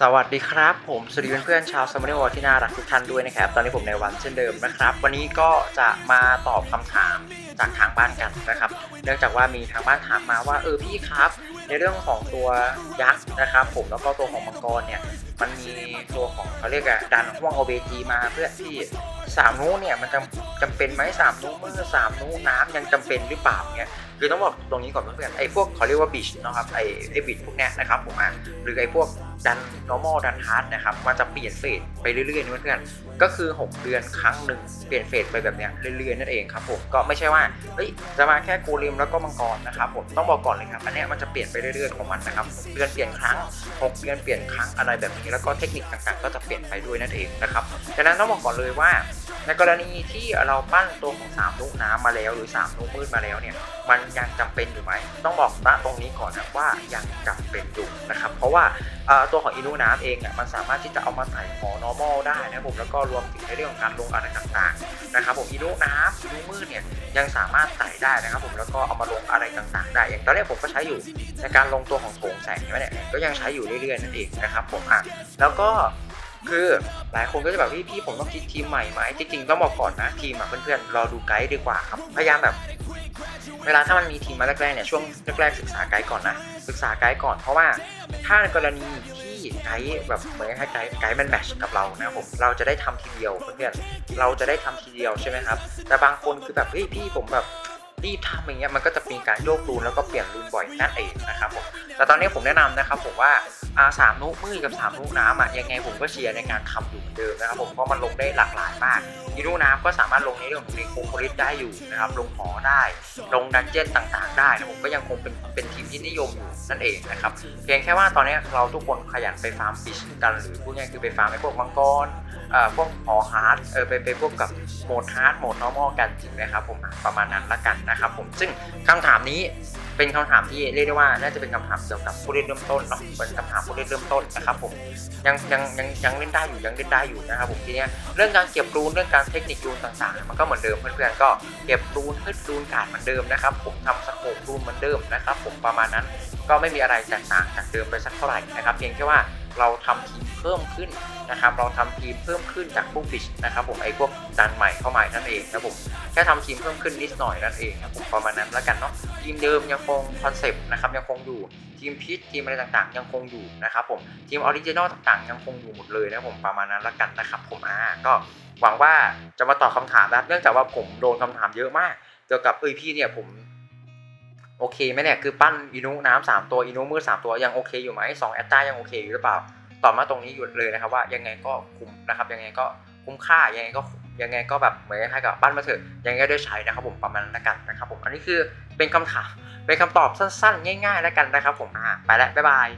สวัสดีครับ ผมสวัสดีเพื่อนๆชาวสมาร์ทวอลที่น่ารักทุกท่านด้วยนะครับ ตอนนี้ผมในวันเช่นเดิมนะครับ วันนี้ก็จะมาตอบคำถามจากทางบ้านกันนะครับ เนื่องจากว่ามีทางบ้านถามมาว่าเออพี่ครับ ในเรื่องของตัวยักษ์นะครับ ผมแล้วก็ตัวของมังกรเนี่ยมันมีตัวของเขาเรียกอะดันห่วงโอเบจีมาเพื่อที่สามนู้เนี่ยมันจำจำเป็นไหมสามนู้มือสามนู้น้ำยังจำเป็นหรือเปล่าเนี่ยคือต้องบอกตรงนี้ก่อนเพื่อนๆไอ้พวกเขาเรียกว่าบิชนะครับไอ้ไอ้บิชพวกเนี้ยนะครับผมอะหรือไอ้พวก ดัน normal ดัน hard นะครับมันจะเปลี่ยนเฟสไปเรื่อยๆนเพื่อนๆก็คือ 6 เดือนครั้งหนึ่งเปลี่ยนเฟสไปแบบเนี้ยเรื่อยๆนั่นเองครับผมก็ไม่ใช่ว่าเฮ้ยจะมาแค่โกเลมแล้วก็มังกรนะครับผมต้องบอกก่อนเลยครับอันเนี้ยมันจะเปลี่ยนไปเรื่อยๆของมันนะครับเดือนเปลี่ยนครั้ง 6 เดือนเปลี่ยนครั้งอะไรแบบนี้แล้วก็เทคนิคต่างๆ ก็จะเปลี่ยนไปด้วยนั่นเองนะครับดังนั้นต้องบอกก่อนเลยว่า ในกรณีที่เราปั้นตัวของ3ลูกน้ำมาแล้ว หรือ3ลูกมืดมาแล้วเนี่ยมันยังจำเป็นอยู่ไหมต้องบอกณตรงนี้ก่อนนะว่ายังจำเป็นอยู่นะครับ เพราะว่าตัวของอินูน้ำเองเนี่ยมันสามารถที่จะเอามาใส่หอ normal ได้นะผมแล้วก็รวมถึงในเรื่องของการลงอะไรต่างๆนะครับผมอินูน้ำอินูมืดเนี่ยยังสามารถใส่ได้นะครับผมแล้วก็เอามาลงอะไรต่างๆ ได้ อย่างตอนแรกผมก็ใช้อยู่ในการลงตัวของโถงแสงเนี่ยก็ยังใช้อยู่เรื่อยๆนั่นเองนะครับผมอะแล้วก็ คือหลายคนก็จะแบบพี่พี่ผมต้องคิดทีมใหม่ไหมจริงๆต้องบอกก่อนนะทีมอะเพื่อนๆรอดูไกด์ดีกว่าครับพยายามแบบ เวลาถ้ามันมีทีมมาแรกๆเนี่ยช่วงแรกๆศึกษาไกด์ก่อนนะศึกษาไกด์ก่อนเพราะว่าถ้าในกรณีที่ไกด์แบบเหมือนให้ไกด์ไกด์มันแมชกับเรานะผมเราจะได้ทำทีเดียวเพื่อนๆเราจะได้ทำทีเดียวใช่ไหมครับแต่บางคนคือแบบเฮ้ยพี่ผมแบบ รีบทำอย่างเงี้ยมันก็จะมีการโยกรูนแล้วก็เปลี่ยนรูนบ่อยนั่นเองนะครับผมแต่ตอนนี้ผมแนะนำนะครับผมว่าอาสามนุมือกับสามนุน้ำอะยังไงผมก็เชียร์ในการทำอยู่เหมือนเดิมนะครับผมเพราะมันลงได้หลากหลายมากอีนูน้ำก็สามารถลงในเรื่องของในโคโคลิสได้อยู่นะครับลงหอได้ลงดันเจี้ยนต่างๆ ได้นะผมก็ยังคงเป็นเป็นทีมที่นิยมอยู่นั่นเองนะครับเพียงแค่ว่าตอนนี้เราทุกคนขยันไปฟาร์มฟิชกันหรือพูดง่ายคือไปฟาร์มไอ้พวกมังกรเอ่อพวกหอฮาร์ดเออไปไปพวกกับโหมดฮาร์ดโหมดนอร์มอลกันจริงนะครับผมประมาณนั้นละกันนะครับผมซึ่งคำถามนี้เป็นคำถามที่เรียกได้ว่าน่าจะเป็นคำถามเกี่ยวกับผู้เล่นเริ่มต้นเนาะเป็นคำถามผู้เล่นเริ่มต้นนะครับผมยังยังยังยังเล่นได้อยู่ยังเล่นได้อยู่นะครับผมทีเนี้ยเรื่องการเก็บรูนเรื่องการเทคนิครูนต่างๆ มันก็เหมือนเดิมเพื่อนๆก็เก็บรูนพึ่รูนการ์ดเหมือนเดิมนะครับผมทำสโคปรูนเหมือนเดิมนะครับผมประมาณนั้นก็ไม่มีอะไรแตกต่างจากเดิมไปสักเท่าไหร่นะครับเพียงแค่ว่า เราทำทีมเพิ่มขึ้นนะครับ เราทำทีมเพิ่มขึ้นจากพวกฟิชนะครับผมไอ้พวกดันใหม่เข้ามานั่นเองนะผมแค่ทำทีมเพิ่มขึ้นนิดหน่อยนั่นเองครับผมประมาณนั้นแล้วกันเนาะทีมเดิมยังคงคอนเซปต์นะครับยังคงอยู่ทีมพิชทีมอะไรต่างๆ ยังคงอยู่นะครับผมทีมออริจินอลต่างๆ ยังคงอยู่หมดเลยนะผมประมาณนั้นแล้วกันนะครับผมอ่าก็หวังว่าจะมาตอบคำถามนะเนื่องจากว่าผมโดนคำถามเยอะมากเกี่ยวกับเอ้ยพี่เนี่ยผม โอเคไหมเนี่ยคือปั้นอินุน้ำสามตัวอินุมืดสามตัวยังโอเคอยู่ไหมสองแอตตายังโอเคอยู่หรือเปล่าตอบมาตรงนี้หยุดเลยนะครับว่ายังไงก็คุ้มนะครับยังไงก็คุ้มค่ายังไงก็ยังไงก็แบบเหมือนคล้ายกับปั้นมาเถอะยังไงก็ได้ใช้นะครับผมประมาณนั้นละกันนะครับผมอันนี้คือเป็นคำถามเป็นคำตอบสั้นๆ ง่ายๆแล้วกันนะครับผมอ่าไปแล้วบ๊ายบาย